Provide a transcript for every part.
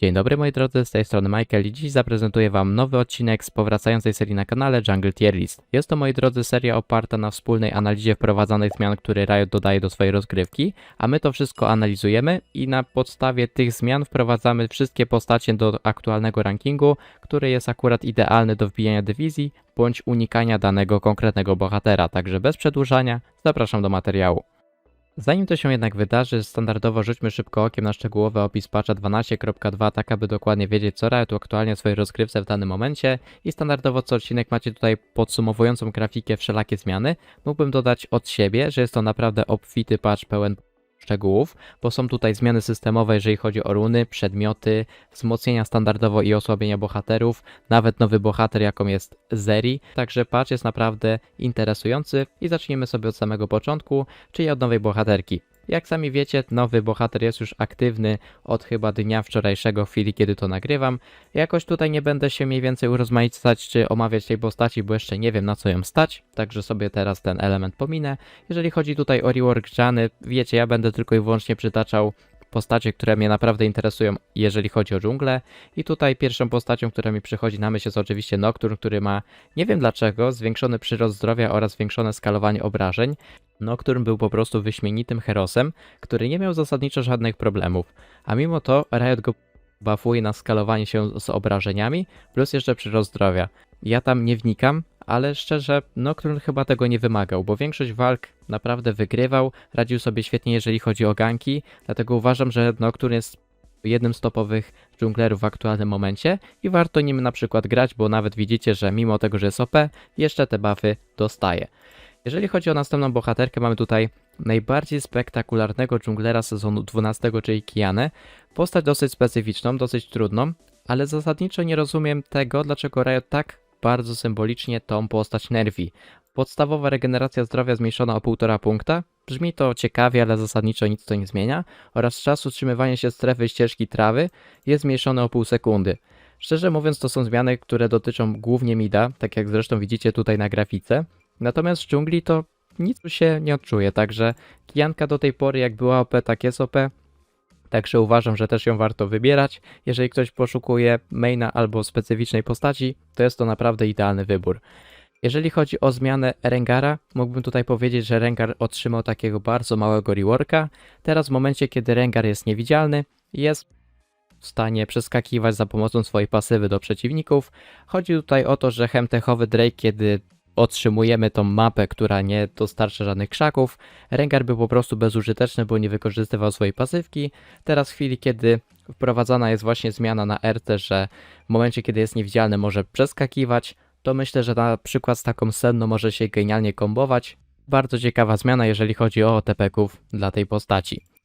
Dzień dobry moi drodzy, z tej strony Michael i dziś zaprezentuję Wam nowy odcinek z powracającej serii na kanale Jungle Tier List. Jest to moi drodzy seria oparta na wspólnej analizie wprowadzanych zmian, które Riot dodaje do swojej rozgrywki, a my to wszystko analizujemy i na podstawie tych zmian wprowadzamy wszystkie postacie do aktualnego rankingu, który jest akurat idealny do wbijania dywizji bądź unikania danego konkretnego bohatera, także bez przedłużania zapraszam do materiału. Zanim to się jednak wydarzy, standardowo rzućmy szybko okiem na szczegółowy opis patcha 12.2, tak aby dokładnie wiedzieć, co Riot uaktualnia w swojej rozgrywce w danym momencie i standardowo co odcinek macie tutaj podsumowującą grafikę wszelakie zmiany. Mógłbym dodać od siebie, że jest to naprawdę obfity patch pełen szczegółów, bo są tutaj zmiany systemowe, jeżeli chodzi o runy, przedmioty, wzmocnienia standardowo i osłabienia bohaterów, nawet nowy bohater, jaką jest Zeri. Także patch jest naprawdę interesujący i zacznijmy sobie od samego początku, czyli od nowej bohaterki. Jak sami wiecie, nowy bohater jest już aktywny od chyba dnia wczorajszego, w chwili kiedy to nagrywam. Jakoś tutaj nie będę się mniej więcej urozmaicać czy omawiać tej postaci, bo jeszcze nie wiem na co ją stać, także sobie teraz ten element pominę. Jeżeli chodzi tutaj o rework Jany, wiecie, ja będę tylko i wyłącznie przytaczał postacie, które mnie naprawdę interesują, jeżeli chodzi o dżunglę. I tutaj pierwszą postacią, która mi przychodzi na myśl jest oczywiście Nocturne, który ma, nie wiem dlaczego, zwiększony przyrost zdrowia oraz zwiększone skalowanie obrażeń. Nocturne był po prostu wyśmienitym herosem, który nie miał zasadniczo żadnych problemów. A mimo to Riot go buffuje na skalowanie się z obrażeniami, plus jeszcze przyrost zdrowia. Ja tam nie wnikam, ale szczerze, Nocturne chyba tego nie wymagał, bo większość walk naprawdę wygrywał, radził sobie świetnie jeżeli chodzi o ganki, dlatego uważam, że Nocturne jest jednym z topowych dżunglerów w aktualnym momencie i warto nim na przykład grać, bo nawet widzicie, że mimo tego, że jest OP, jeszcze te buffy dostaje. Jeżeli chodzi o następną bohaterkę, mamy tutaj najbardziej spektakularnego dżunglera sezonu 12, czyli Kianę. Postać dosyć specyficzną, dosyć trudną, ale zasadniczo nie rozumiem tego, dlaczego Riot tak bardzo symbolicznie tą postać nerwi. Podstawowa regeneracja zdrowia zmniejszona o 1,5 punkta. Brzmi to ciekawie, ale zasadniczo nic to nie zmienia. Oraz czas utrzymywania się strefy ścieżki trawy jest zmniejszony o pół sekundy. Szczerze mówiąc, to są zmiany, które dotyczą głównie mida, tak jak zresztą widzicie tutaj na grafice. Natomiast w dżungli to nic tu się nie odczuje, także Kijanka do tej pory jak była OP, tak jest OP. Także uważam, że też ją warto wybierać. Jeżeli ktoś poszukuje maina albo specyficznej postaci, to jest to naprawdę idealny wybór. Jeżeli chodzi o zmianę Rengara, mógłbym tutaj powiedzieć, że Rengar otrzymał takiego bardzo małego reworka. Teraz w momencie, kiedy Rengar jest niewidzialny, jest w stanie przeskakiwać za pomocą swojej pasywy do przeciwników. Chodzi tutaj o to, że hemtechowy Drake, kiedy otrzymujemy tą mapę, która nie dostarcza żadnych krzaków. Rengar był po prostu bezużyteczny, bo nie wykorzystywał swojej pasywki. Teraz w chwili, kiedy wprowadzana jest właśnie zmiana na RT, że w momencie, kiedy jest niewidzialny może przeskakiwać, to myślę, że na przykład z taką senną może się genialnie kombować. Bardzo ciekawa zmiana, jeżeli chodzi o OTP-ków dla tej postaci.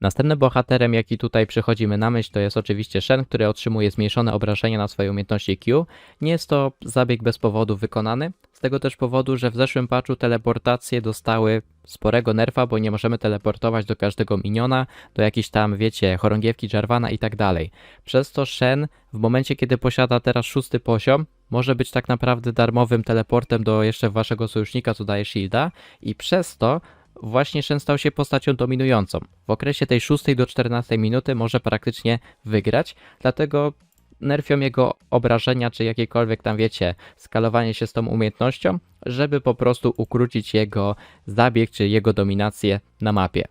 Następnym bohaterem, jaki tutaj przychodzimy na myśl, to jest oczywiście Shen, który otrzymuje zmniejszone obrażenia na swoje umiejętności Q. Nie jest to zabieg bez powodu wykonany, z tego też powodu, że w zeszłym patchu teleportacje dostały sporego nerfa, bo nie możemy teleportować do każdego miniona, do jakichś tam, wiecie, chorągiewki Jarvana i tak dalej. Przez to Shen w momencie, kiedy posiada teraz szósty poziom, może być tak naprawdę darmowym teleportem do jeszcze waszego sojusznika, co daje shielda i przez to właśnie Shen stał się postacią dominującą. W okresie tej 6 do 14 minuty może praktycznie wygrać, dlatego nerfią jego obrażenia, czy jakiekolwiek tam wiecie, skalowanie się z tą umiejętnością, żeby po prostu ukrócić jego zabieg, czy jego dominację na mapie.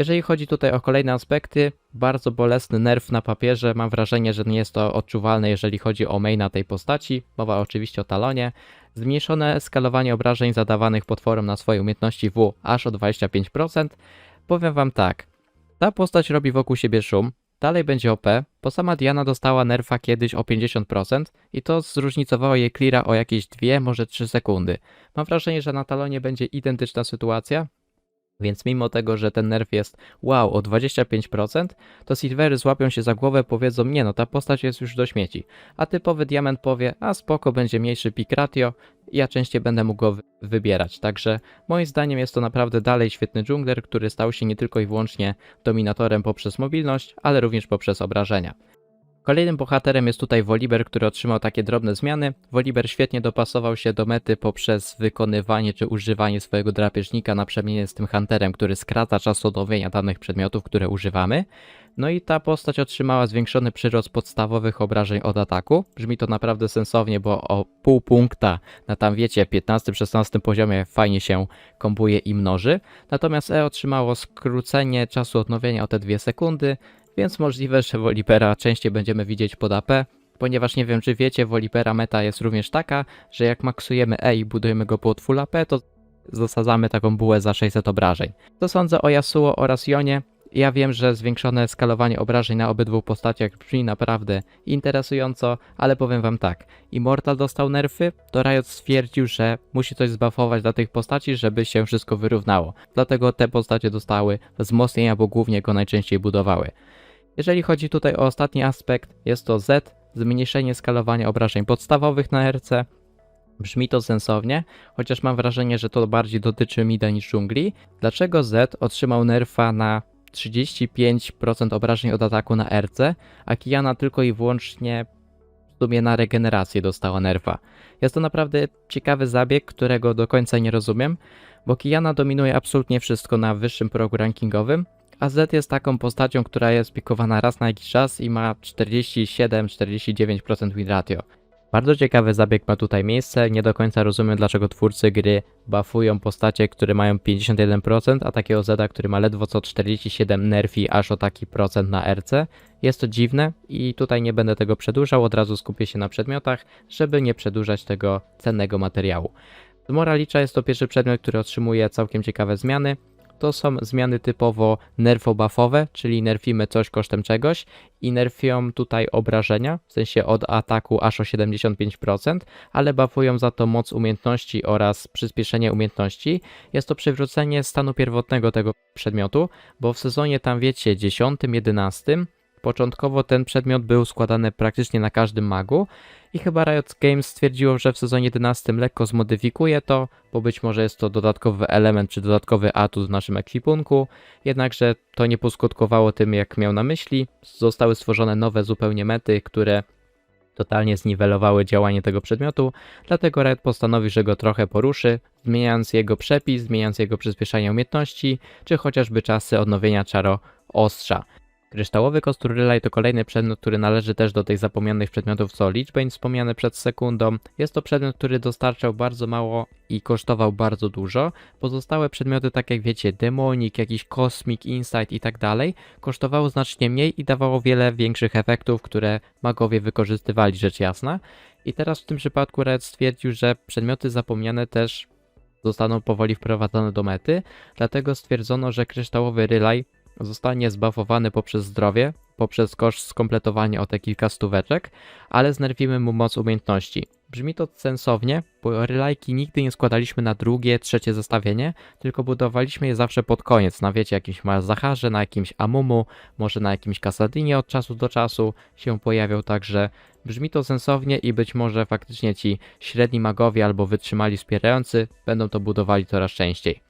Jeżeli chodzi tutaj o kolejne aspekty, bardzo bolesny nerf na papierze, mam wrażenie, że nie jest to odczuwalne, jeżeli chodzi o maina tej postaci, mowa oczywiście o talonie. Zmniejszone skalowanie obrażeń zadawanych potworom na swoje umiejętności W aż o 25%. Powiem wam tak, ta postać robi wokół siebie szum, dalej będzie OP, bo sama Diana dostała nerfa kiedyś o 50% i to zróżnicowało jej cleara o jakieś 2, może 3 sekundy. Mam wrażenie, że na talonie będzie identyczna sytuacja, więc mimo tego, że ten nerf jest wow o 25%, to silvery złapią się za głowę, powiedzą nie no, ta postać jest już do śmieci. A typowy diament powie, a spoko, będzie mniejszy pick ratio, ja częściej będę mógł go wy- wybierać. Także moim zdaniem jest to naprawdę dalej świetny dżungler, który stał się nie tylko i wyłącznie dominatorem poprzez mobilność, ale również poprzez obrażenia. Kolejnym bohaterem jest tutaj Volibear, który otrzymał takie drobne zmiany. Volibear świetnie dopasował się do mety poprzez wykonywanie czy używanie swojego drapieżnika na przemianie z tym Hunterem, który skraca czas odnowienia danych przedmiotów, które używamy. No i ta postać otrzymała zwiększony przyrost podstawowych obrażeń od ataku. Brzmi to naprawdę sensownie, bo o pół punkta na tam wiecie 15-16 poziomie fajnie się kombuje i mnoży. Natomiast E otrzymało skrócenie czasu odnowienia o te 2 sekundy, więc możliwe, że Wolipera częściej będziemy widzieć pod AP, ponieważ nie wiem czy wiecie, Wolipera meta jest również taka, że jak maksujemy E i budujemy go pod full AP, to zasadzamy taką bułę za 600 obrażeń. To sądzę o Yasuo oraz Jonie. Ja wiem, że zwiększone skalowanie obrażeń na obydwu postaciach brzmi naprawdę interesująco, ale powiem wam tak. Immortal dostał nerfy, to Riot stwierdził, że musi coś zbuffować dla tych postaci, żeby się wszystko wyrównało. Dlatego te postacie dostały wzmocnienia, bo głównie go najczęściej budowały. Jeżeli chodzi tutaj o ostatni aspekt, jest to Z, zmniejszenie skalowania obrażeń podstawowych na RC. Brzmi to sensownie, chociaż mam wrażenie, że to bardziej dotyczy mida niż dżungli. Dlaczego Z otrzymał nerfa na 35% obrażeń od ataku na RC, a Kiana tylko i wyłącznie w sumie na regenerację dostała nerfa? Jest to naprawdę ciekawy zabieg, którego do końca nie rozumiem, bo Kiana dominuje absolutnie wszystko na wyższym progu rankingowym, a Z jest taką postacią, która jest pikowana raz na jakiś czas i ma 47-49% win ratio. Bardzo ciekawy zabieg ma tutaj miejsce. Nie do końca rozumiem, dlaczego twórcy gry buffują postacie, które mają 51%, a takiego Zeda, który ma ledwo co 47 nerfi aż o taki procent na RC. Jest to dziwne i tutaj nie będę tego przedłużał, od razu skupię się na przedmiotach, żeby nie przedłużać tego cennego materiału. Z Moralicza jest to pierwszy przedmiot, który otrzymuje całkiem ciekawe zmiany. To są zmiany typowo nerfo-buffowe, czyli nerfimy coś kosztem czegoś i nerfią tutaj obrażenia, w sensie od ataku aż o 75%, ale buffują za to moc umiejętności oraz przyspieszenie umiejętności. Jest to przywrócenie stanu pierwotnego tego przedmiotu, bo w sezonie tam wiecie 10-11 Początkowo ten przedmiot był składany praktycznie na każdym magu i chyba Riot Games stwierdziło, że w sezonie 11 lekko zmodyfikuje to, bo być może jest to dodatkowy element czy dodatkowy atut w naszym ekwipunku, jednakże to nie poskutkowało tym jak miał na myśli. Zostały stworzone nowe zupełnie mety, które totalnie zniwelowały działanie tego przedmiotu, dlatego Riot postanowi, że go trochę poruszy, zmieniając jego przepis, zmieniając jego przyspieszanie umiejętności, czy chociażby czasy odnowienia czaro ostrza. Kryształowy kostur Relay to kolejny przedmiot, który należy też do tych zapomnianych przedmiotów co Lichbane wspomniane przed sekundą. Jest to przedmiot, który dostarczał bardzo mało i kosztował bardzo dużo. Pozostałe przedmioty, tak jak wiecie, Demonik, jakiś Cosmic, Insight i tak dalej, kosztowało znacznie mniej i dawało wiele większych efektów, które magowie wykorzystywali, rzecz jasna. I teraz w tym przypadku Red stwierdził, że przedmioty zapomniane też zostaną powoli wprowadzone do mety, dlatego stwierdzono, że kryształowy Relay zostanie zbafowany poprzez zdrowie, poprzez koszt skompletowania o te kilka stóweczek, ale znerwimy mu moc umiejętności. Brzmi to sensownie, bo relajki nigdy nie składaliśmy na drugie, trzecie zestawienie, tylko budowaliśmy je zawsze pod koniec, na wiecie, jakimś Malzacharze, na jakimś Amumu, może na jakimś Kasadinie od czasu do czasu się pojawiał, także brzmi to sensownie i być może faktycznie ci średni magowie albo wytrzymali wspierający będą to budowali coraz częściej.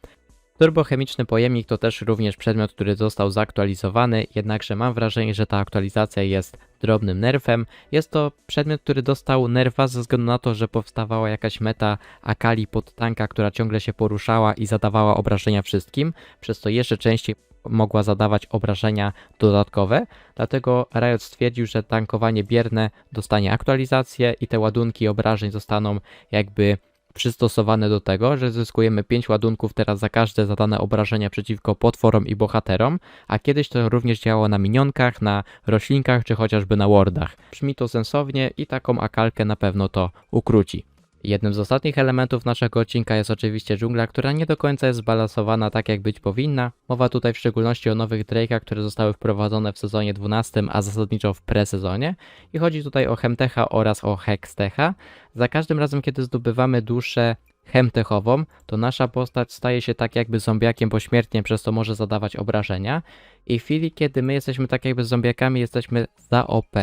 Turbochemiczny pojemnik to też również przedmiot, który został zaktualizowany, jednakże mam wrażenie, że ta aktualizacja jest drobnym nerfem. Jest to przedmiot, który dostał nerfa ze względu na to, że powstawała jakaś meta Akali pod tanka, która ciągle się poruszała i zadawała obrażenia wszystkim, przez to jeszcze częściej mogła zadawać obrażenia dodatkowe, dlatego Riot stwierdził, że tankowanie bierne dostanie aktualizację i te ładunki obrażeń zostaną jakby przystosowane do tego, że zyskujemy 5 ładunków teraz za każde zadane obrażenia przeciwko potworom i bohaterom, a kiedyś to również działało na minionkach, na roślinkach czy chociażby na wardach. Brzmi to sensownie i taką akalkę na pewno to ukróci. Jednym z ostatnich elementów naszego odcinka jest oczywiście dżungla, która nie do końca jest zbalansowana tak jak być powinna. Mowa tutaj w szczególności o nowych Drake'ach, które zostały wprowadzone w sezonie 12, a zasadniczo w presezonie. I chodzi tutaj o Hemtecha oraz o Hextecha. Za każdym razem, kiedy zdobywamy duszę hemtechową, to nasza postać staje się tak jakby zombiakiem pośmiertnie, przez to może zadawać obrażenia. I w chwili, kiedy my jesteśmy tak jakby zombiakami, jesteśmy za OP,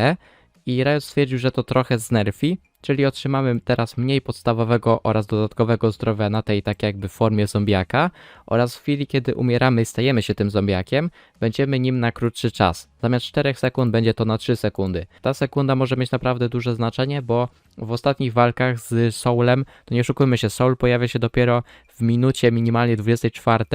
i Riot stwierdził, że to trochę znerfi, czyli otrzymamy teraz mniej podstawowego oraz dodatkowego zdrowia na tej tak jakby formie zombiaka oraz w chwili kiedy umieramy i stajemy się tym zombiakiem, będziemy nim na krótszy czas. Zamiast 4 sekund będzie to na 3 sekundy. Ta sekunda może mieć naprawdę duże znaczenie, bo w ostatnich walkach z Soulem, to nie oszukujmy się, Soul pojawia się dopiero w minucie minimalnie 24,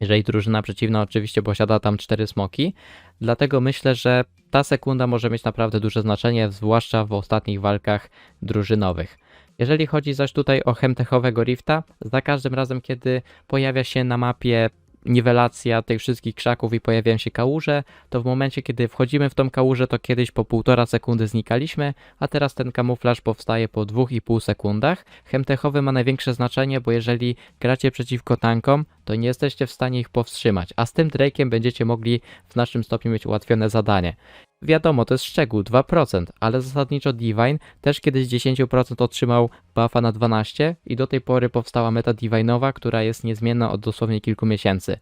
jeżeli drużyna przeciwna oczywiście posiada tam 4 smoki. Dlatego myślę, że ta sekunda może mieć naprawdę duże znaczenie, zwłaszcza w ostatnich walkach drużynowych. Jeżeli chodzi zaś tutaj o chemtechowego rifta, za każdym razem, kiedy pojawia się na mapie niwelacja tych wszystkich krzaków i pojawiają się kałuże, to w momencie, kiedy wchodzimy w tą kałużę, to kiedyś po półtora sekundy znikaliśmy, a teraz ten kamuflaż powstaje po 2,5 sekundach. Chemtechowy ma największe znaczenie, bo jeżeli gracie przeciwko tankom, to nie jesteście w stanie ich powstrzymać, a z tym Drake'iem będziecie mogli w naszym stopniu mieć ułatwione zadanie. Wiadomo, to jest szczegół, 2%, ale zasadniczo Divine też kiedyś 10% otrzymał buffa na 12 i do tej pory powstała meta Divine'owa, która jest niezmienna od dosłownie kilku miesięcy.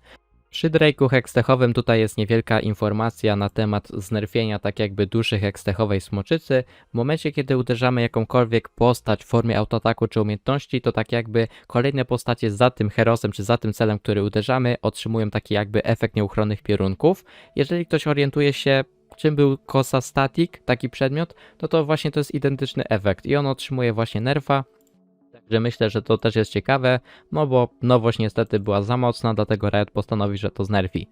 Przy Drake'u hekstechowym tutaj jest niewielka informacja na temat znerfienia tak jakby duszy hekstechowej smoczycy. W momencie kiedy uderzamy jakąkolwiek postać w formie autoataku czy umiejętności, to tak jakby kolejne postacie za tym herosem czy za tym celem, który uderzamy, otrzymują taki jakby efekt nieuchronnych pierunków. Jeżeli ktoś orientuje się czym był Kosa Static, taki przedmiot, no to właśnie to jest identyczny efekt i on otrzymuje właśnie nerfa. Także myślę, że to też jest ciekawe, no bo nowość niestety była za mocna, dlatego Riot postanowi, że to znerfi.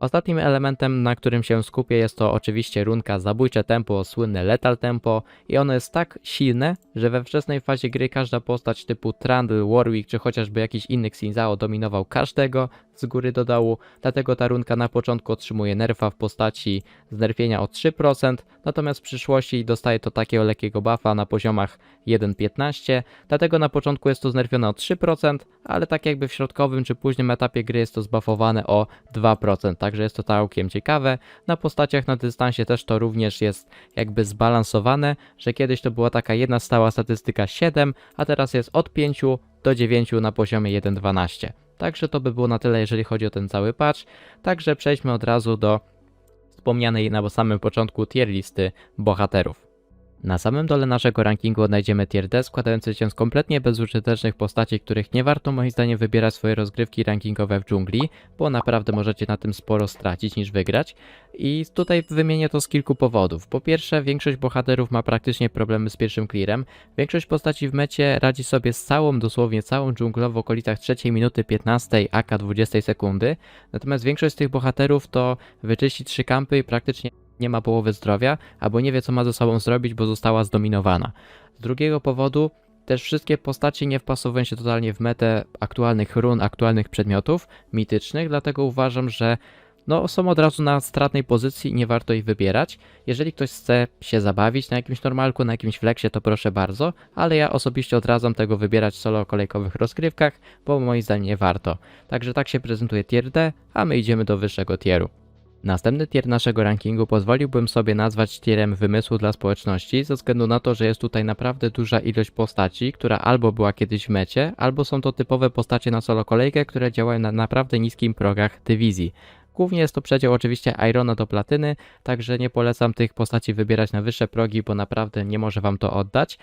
Ostatnim elementem, na którym się skupię, jest to oczywiście runka zabójcze tempo, słynne lethal tempo i ono jest tak silne, że we wczesnej fazie gry każda postać typu Trundle, Warwick czy chociażby jakiś inny Xinzao dominował każdego z góry do dołu, dlatego ta runka na początku otrzymuje nerfa w postaci znerfienia o 3%, natomiast w przyszłości dostaje to takiego lekkiego buffa na poziomach 1.15, dlatego na początku jest to znerfione o 3%, ale tak jakby w środkowym czy późnym etapie gry jest to zbuffowane o 2%, także jest to całkiem ciekawe. Na postaciach na dystansie też to również jest jakby zbalansowane, że kiedyś to była taka jedna stała statystyka 7, a teraz jest od 5 do 9 na poziomie 1.12. Także to by było na tyle, jeżeli chodzi o ten cały patch. Także przejdźmy od razu do wspomnianej na samym początku tier listy bohaterów. Na samym dole naszego rankingu odnajdziemy tier D składający się z kompletnie bezużytecznych postaci, których nie warto moim zdaniem wybierać swoje rozgrywki rankingowe w dżungli, bo naprawdę możecie na tym sporo stracić niż wygrać. I tutaj wymienię to z kilku powodów. Po pierwsze, większość bohaterów ma praktycznie problemy z pierwszym clearem. Większość postaci w mecie radzi sobie z całą, dosłownie całą dżunglą w okolicach 3 minuty 15 AK 20 sekundy. Natomiast większość z tych bohaterów to wyczyści 3 kampy i praktycznie nie ma połowy zdrowia, albo nie wie co ma ze sobą zrobić, bo została zdominowana. Z drugiego powodu też wszystkie postacie nie wpasowują się totalnie w metę aktualnych run, aktualnych przedmiotów mitycznych, dlatego uważam, że no, są od razu na stratnej pozycji i nie warto ich wybierać. Jeżeli ktoś chce się zabawić na jakimś normalku, na jakimś flexie, to proszę bardzo, ale ja osobiście odradzam tego wybierać solo kolejkowych rozgrywkach, bo moim zdaniem nie warto. Także tak się prezentuje tier D, a my idziemy do wyższego tieru. Następny tier naszego rankingu pozwoliłbym sobie nazwać tierem wymysłu dla społeczności, ze względu na to, że jest tutaj naprawdę duża ilość postaci, która albo była kiedyś w mecie, albo są to typowe postacie na solo kolejkę, które działają na naprawdę niskim progach dywizji. Głównie jest to przedział oczywiście Irona do platyny, także nie polecam tych postaci wybierać na wyższe progi, bo naprawdę nie może wam to oddać.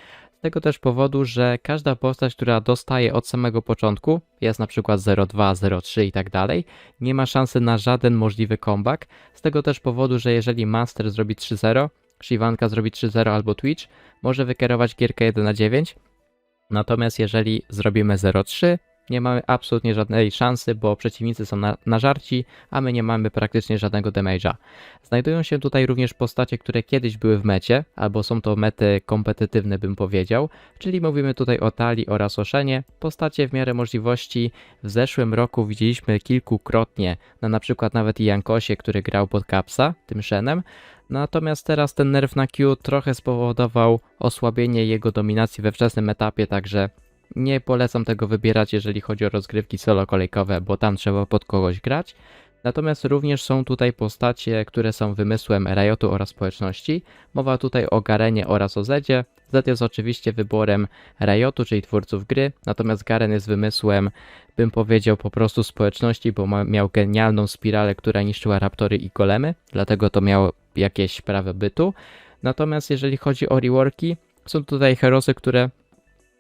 Tego też powodu, że każda postać, która dostaje od samego początku, jest na przykład 02, 03 i tak dalej, nie ma szansy na żaden możliwy comeback. Z tego też powodu, że jeżeli Master zrobi 3-0, Shivanka zrobi 3-0 albo Twitch, może wykierować gierkę 1 na 9. Natomiast jeżeli zrobimy 0-3, nie mamy absolutnie żadnej szansy, bo przeciwnicy są na, na żarci, a my nie mamy praktycznie żadnego damage'a. Znajdują się tutaj również postacie, które kiedyś były w mecie, albo są to mety kompetytywne bym powiedział, czyli mówimy tutaj o Tali oraz o Shenie. Postacie w miarę możliwości w zeszłym roku widzieliśmy kilkukrotnie, na na przykład nawet Jankosie, który grał pod Kapsa, tym Shenem, Natomiast teraz ten nerw na Q trochę spowodował osłabienie jego dominacji we wczesnym etapie, także nie polecam tego wybierać, jeżeli chodzi o rozgrywki solo kolejkowe, bo tam trzeba pod kogoś grać. Natomiast również są tutaj postacie, które są wymysłem Riotu oraz społeczności. Mowa tutaj o Garenie oraz o Zedzie. Zed jest oczywiście wyborem Riotu, czyli twórców gry, natomiast Garen jest wymysłem, bym powiedział, po prostu społeczności, bo miał genialną spiralę, która niszczyła raptory i golemy, dlatego to miało jakieś prawo bytu. Natomiast jeżeli chodzi o reworki, Są tutaj herosy, które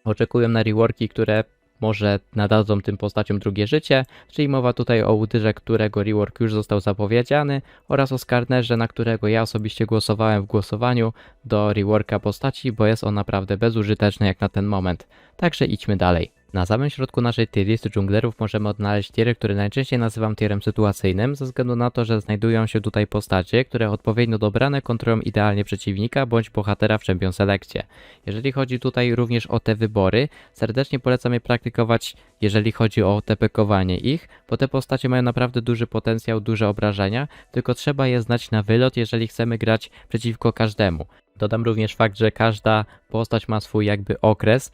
oczekują na reworki, które może nadadzą tym postaciom drugie życie, czyli mowa tutaj o Łudyrze, którego rework już został zapowiedziany oraz o Skarnerze, na którego ja osobiście głosowałem w głosowaniu do reworka postaci, bo jest on naprawdę bezużyteczny jak na ten moment. Także idźmy dalej. Na samym środku naszej tier listy dżunglerów możemy odnaleźć tiery, które najczęściej nazywam tierem sytuacyjnym, ze względu na to, że znajdują się tutaj postacie, które odpowiednio dobrane kontrolują idealnie przeciwnika bądź bohatera w Champion Selekcie. Jeżeli chodzi tutaj również o te wybory, serdecznie polecam je praktykować, jeżeli chodzi o tepekowanie ich, bo te postacie mają naprawdę duży potencjał, duże obrażenia, tylko trzeba je znać na wylot, jeżeli chcemy grać przeciwko każdemu. Dodam również fakt, że każda postać ma swój jakby okres,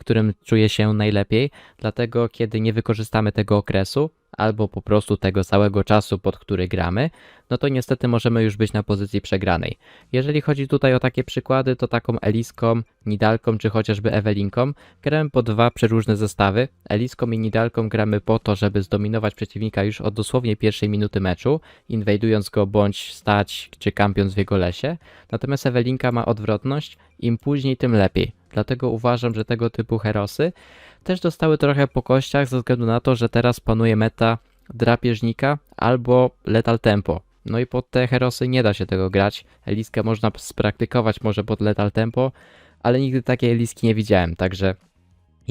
którym czuje się najlepiej, dlatego kiedy nie wykorzystamy tego okresu, albo po prostu tego całego czasu, pod który gramy, no to niestety możemy już być na pozycji przegranej. Jeżeli chodzi tutaj o takie przykłady, to taką Eliską, Nidalką czy chociażby Ewelinką gramy po dwa przeróżne zestawy. Eliską i Nidalką gramy po to, żeby zdominować przeciwnika już od dosłownie pierwszej minuty meczu, inwajdując go bądź stać czy kampiąc w jego lesie. Natomiast Ewelinka ma odwrotność, im później tym lepiej. Dlatego uważam, że tego typu herosy też dostały trochę po kościach ze względu na to, że teraz panuje meta drapieżnika albo letal tempo. No i pod te herosy nie da się tego grać. Eliskę można spraktykować może pod letal tempo, ale nigdy takiej Eliski nie widziałem, także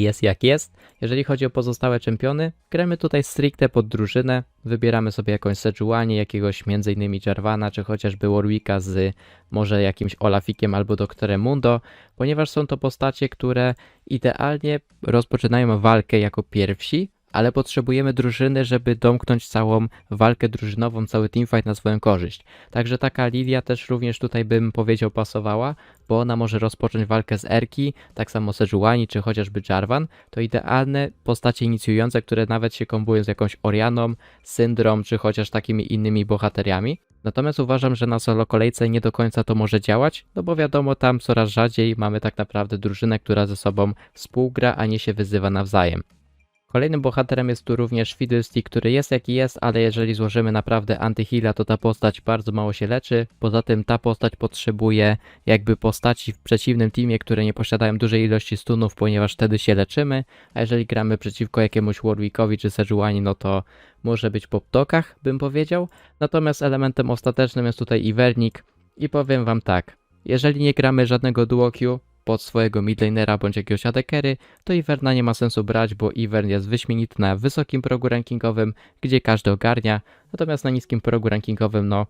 jest jak jest. Jeżeli chodzi o pozostałe czempiony, gramy tutaj stricte pod drużynę, wybieramy sobie jakąś Sejuani, jakiegoś m.in. Jarvana, czy chociażby Warwicka z może jakimś Olafikiem albo Doktorem Mundo, ponieważ są to postacie, które idealnie rozpoczynają walkę jako pierwsi, ale potrzebujemy drużyny, żeby domknąć całą walkę drużynową, cały teamfight na swoją korzyść. Także taka Lilia też również tutaj bym powiedział pasowała, bo ona może rozpocząć walkę z Erki, tak samo Sejuani czy chociażby Jarvan. To idealne postacie inicjujące, które nawet się kombują z jakąś Orianą, Syndrom czy chociaż takimi innymi bohateriami. Natomiast uważam, że na solo kolejce nie do końca to może działać, no bo wiadomo, tam coraz rzadziej mamy tak naprawdę drużynę, która ze sobą współgra, a nie się wyzywa nawzajem. Kolejnym bohaterem jest tu również Fiddlestick, który jest jaki jest, ale jeżeli złożymy naprawdę antyheala, to ta postać bardzo mało się leczy. Poza tym ta postać potrzebuje jakby postaci w przeciwnym teamie, które nie posiadają dużej ilości stunów, ponieważ wtedy się leczymy, a jeżeli gramy przeciwko jakiemuś Warwickowi czy Sejuani, no to może być po ptokach, bym powiedział. Natomiast elementem ostatecznym jest tutaj Iwernik i powiem wam tak, jeżeli nie gramy żadnego duo queue, pod swojego midlanera bądź jakiegoś adekery, to Iverna nie ma sensu brać, bo Ivern jest wyśmienity na wysokim progu rankingowym, gdzie każdy ogarnia, natomiast na niskim progu rankingowym, no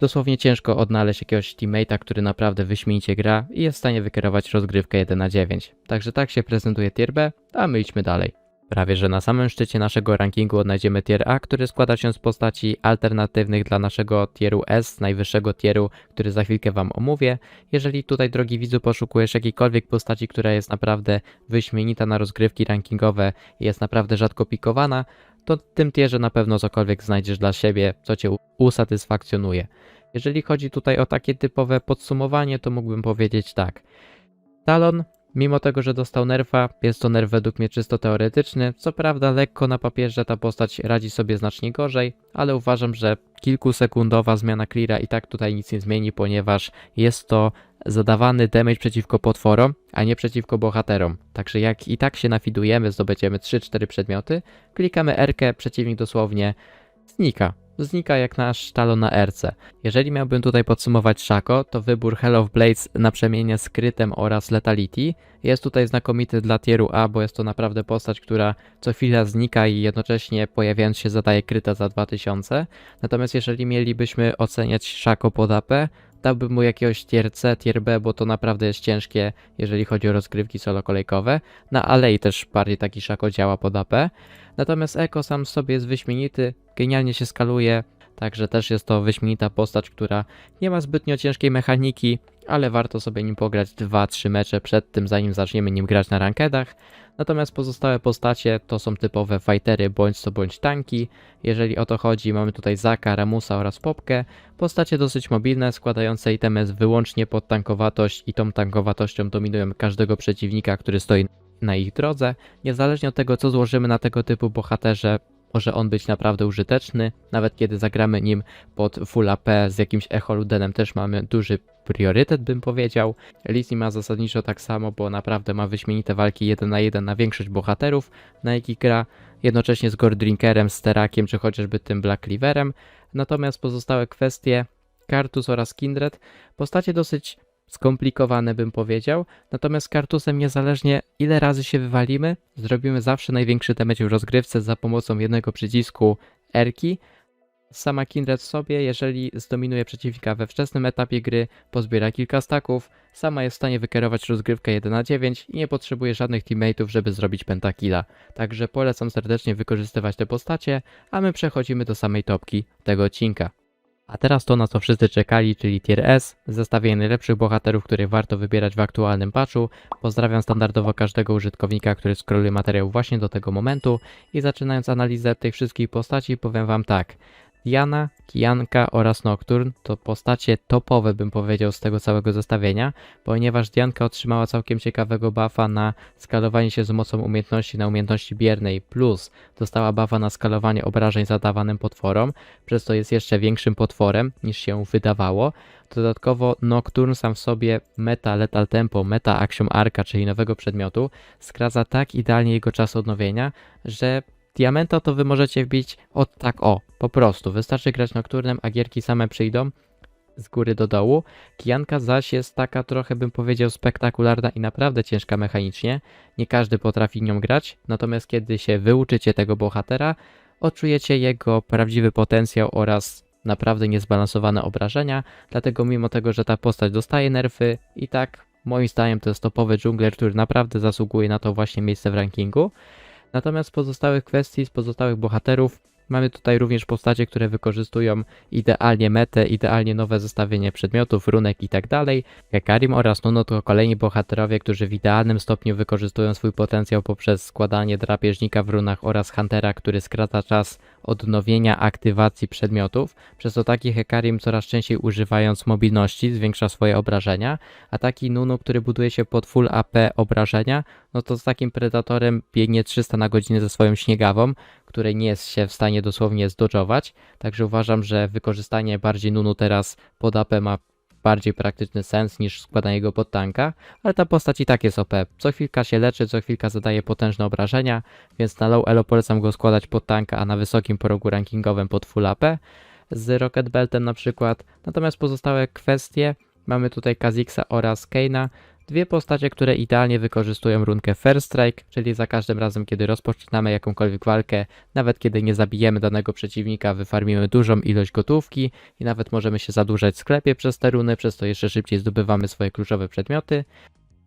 dosłownie ciężko odnaleźć jakiegoś teammate'a, który naprawdę wyśmienicie gra i jest w stanie wykierować rozgrywkę 1 na 9. Także tak się prezentuje tier B, a my idźmy dalej. Prawie że na samym szczycie naszego rankingu odnajdziemy tier A, który składa się z postaci alternatywnych dla naszego tieru S, najwyższego tieru, który za chwilkę Wam omówię. Jeżeli tutaj, drogi widzu, poszukujesz jakiejkolwiek postaci, która jest naprawdę wyśmienita na rozgrywki rankingowe i jest naprawdę rzadko pikowana, to w tym tierze na pewno cokolwiek znajdziesz dla siebie, co Cię usatysfakcjonuje. Jeżeli chodzi tutaj o takie typowe podsumowanie, to mógłbym powiedzieć tak. Talon Mimo tego, że dostał nerfa, jest to nerf według mnie czysto teoretyczny. Co prawda, lekko na papierze ta postać radzi sobie znacznie gorzej, ale uważam, że kilkusekundowa zmiana cleara i tak tutaj nic nie zmieni, ponieważ jest to zadawany damage przeciwko potworom, a nie przeciwko bohaterom. Także jak i tak się nafidujemy, zdobędziemy 3-4 przedmioty, klikamy R, przeciwnik dosłownie znika znika jak nasz talon na RC. Jeżeli miałbym tutaj podsumować Shaco, to wybór Hell of Blades na przemienie skrytem oraz Letality jest tutaj znakomity dla tieru A, bo jest to naprawdę postać, która co chwila znika i jednocześnie pojawiając się zadaje kryta za 2000. Natomiast jeżeli mielibyśmy oceniać Shaco pod AP, dałbym mu jakiegoś tier C, tier B, bo to naprawdę jest ciężkie, jeżeli chodzi o rozgrywki solo kolejkowe. Na Alei też bardziej taki Shaco działa pod AP. Natomiast Eko sam sobie jest wyśmienity, genialnie się skaluje, także też jest to wyśmienita postać, która nie ma zbytnio ciężkiej mechaniki, ale warto sobie nim pograć 2-3 mecze przed tym, zanim zaczniemy nim grać na rankedach. Natomiast pozostałe postacie to są typowe fightery bądź co bądź tanki. Jeżeli o to chodzi, mamy tutaj Zaka, Ramusa oraz Popkę. Postacie dosyć mobilne, składające itemy wyłącznie pod tankowatość i tą tankowatością dominują każdego przeciwnika, który stoi na ich drodze. Niezależnie od tego, co złożymy na tego typu bohaterze, może on być naprawdę użyteczny, nawet kiedy zagramy nim pod full AP z jakimś Echoludenem też mamy duży priorytet bym powiedział. Lizzie ma zasadniczo tak samo, bo naprawdę ma wyśmienite walki 1 na 1 na większość bohaterów, na jakich gra, jednocześnie z Gordrinkerem, Sterakiem czy chociażby tym Black Cleaverem. Natomiast pozostałe kwestie Kartus oraz Kindred, postacie dosyć skomplikowane bym powiedział, natomiast Kartusem niezależnie ile razy się wywalimy, zrobimy zawsze największy damage w rozgrywce za pomocą jednego przycisku Erki. Sama Kindred sobie, jeżeli zdominuje przeciwnika we wczesnym etapie gry, pozbiera kilka staków, sama jest w stanie wykierować rozgrywkę 1 na 9 i nie potrzebuje żadnych teammateów, żeby zrobić pentakilla. Także polecam serdecznie wykorzystywać te postacie, a my przechodzimy do samej topki tego odcinka. A teraz to, na co wszyscy czekali, czyli Tier S, zestawienie najlepszych bohaterów, których warto wybierać w aktualnym patchu. Pozdrawiam standardowo każdego użytkownika, który skroluje materiał właśnie do tego momentu i zaczynając analizę tych wszystkich postaci powiem wam tak. Diana, Kijanka oraz Nocturne to postacie topowe bym powiedział z tego całego zestawienia, ponieważ Dianka otrzymała całkiem ciekawego buffa na skalowanie się z mocą umiejętności na umiejętności biernej, plus dostała buffa na skalowanie obrażeń zadawanym potworom, przez to jest jeszcze większym potworem niż się wydawało. Dodatkowo Nocturne sam w sobie meta Lethal Tempo, meta Axiom Arca, czyli nowego przedmiotu, skraca tak idealnie jego czas odnowienia, że Diamenta to wy możecie wbić od tak o, po prostu. Wystarczy grać Nocturnem, a gierki same przyjdą z góry do dołu. Kijanka zaś jest taka trochę bym powiedział spektakularna i naprawdę ciężka mechanicznie. Nie każdy potrafi nią grać, natomiast kiedy się wyuczycie tego bohatera, odczujecie jego prawdziwy potencjał oraz naprawdę niezbalansowane obrażenia, dlatego mimo tego, że ta postać dostaje nerfy i tak moim zdaniem to jest topowy dżungler, który naprawdę zasługuje na to właśnie miejsce w rankingu. Natomiast z pozostałych kwestii, z pozostałych bohaterów, mamy tutaj również postacie, które wykorzystują idealnie metę, idealnie nowe zestawienie przedmiotów, runek i tak dalej. Karim oraz Nuno to kolejni bohaterowie, którzy w idealnym stopniu wykorzystują swój potencjał poprzez składanie drapieżnika w runach oraz Huntera, który skraca czas odnowienia aktywacji przedmiotów. Przez to taki Hekarim coraz częściej używając mobilności zwiększa swoje obrażenia, a taki Nunu, który buduje się pod full AP obrażenia, no to z takim Predatorem biegnie 300 na godzinę ze swoją śniegawą, której nie jest się w stanie dosłownie zdodżować. Także uważam, że wykorzystanie bardziej Nunu teraz pod AP ma bardziej praktyczny sens niż składanie go pod tanka, ale ta postać i tak jest OP. Co chwilka się leczy, co chwilka zadaje potężne obrażenia, więc na low elo polecam go składać pod tanka, a na wysokim progu rankingowym pod full AP z Rocket Beltem na przykład. Natomiast pozostałe kwestie mamy tutaj Kazixa oraz Keina. Dwie postacie, które idealnie wykorzystują runkę First Strike, czyli za każdym razem, kiedy rozpoczynamy jakąkolwiek walkę, nawet kiedy nie zabijemy danego przeciwnika, wyfarmimy dużą ilość gotówki i nawet możemy się zadłużać w sklepie przez te runy, przez to jeszcze szybciej zdobywamy swoje kluczowe przedmioty.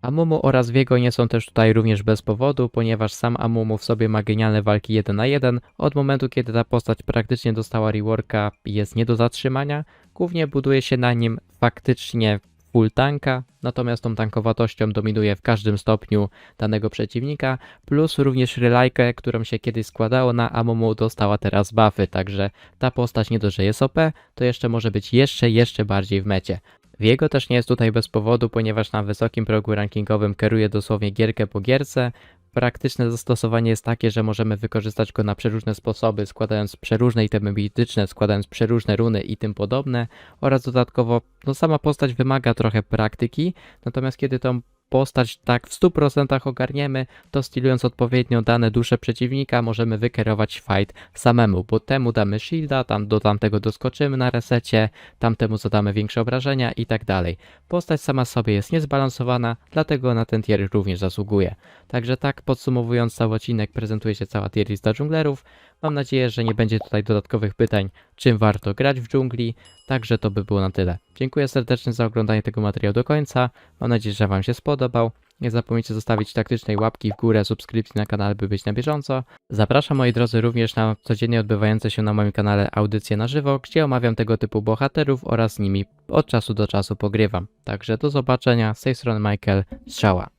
Amumu oraz Viego nie są też tutaj również bez powodu, ponieważ sam Amumu w sobie ma genialne walki 1 na 1. Od momentu, kiedy ta postać praktycznie dostała reworka, jest nie do zatrzymania. Głównie buduje się na nim faktycznie full tanka, natomiast tą tankowatością dominuje w każdym stopniu danego przeciwnika, plus również relajkę, którą się kiedyś składało na Amumu, dostała teraz buffy, także ta postać nie dość, że jest OP, to jeszcze może być jeszcze, jeszcze bardziej w mecie. Wiego też nie jest tutaj bez powodu, ponieważ na wysokim progu rankingowym kieruje dosłownie gierkę po gierce. Praktyczne zastosowanie jest takie, że możemy wykorzystać go na przeróżne sposoby, składając przeróżne itemy mityczne, składając przeróżne runy i tym podobne. Oraz dodatkowo no sama postać wymaga trochę praktyki, natomiast kiedy tą postać tak w 100% ogarniemy, to stylując odpowiednio dane dusze przeciwnika możemy wykierować fight samemu, bo temu damy shielda, tam do tamtego doskoczymy na resecie, tamtemu zadamy większe obrażenia i tak dalej. Postać sama sobie jest niezbalansowana, dlatego na ten tier również zasługuje. Także tak podsumowując cały odcinek prezentuje się cała tier lista dżunglerów. Mam nadzieję, że nie będzie tutaj dodatkowych pytań, czym warto grać w dżungli, także to by było na tyle. Dziękuję serdecznie za oglądanie tego materiału do końca, mam nadzieję, że Wam się spodobał. Nie zapomnijcie zostawić taktycznej łapki w górę, subskrypcji na kanale, by być na bieżąco. Zapraszam moi drodzy również na codziennie odbywające się na moim kanale audycje na żywo, gdzie omawiam tego typu bohaterów oraz z nimi od czasu do czasu pogrywam. Także do zobaczenia, z tej strony Michael, strzała.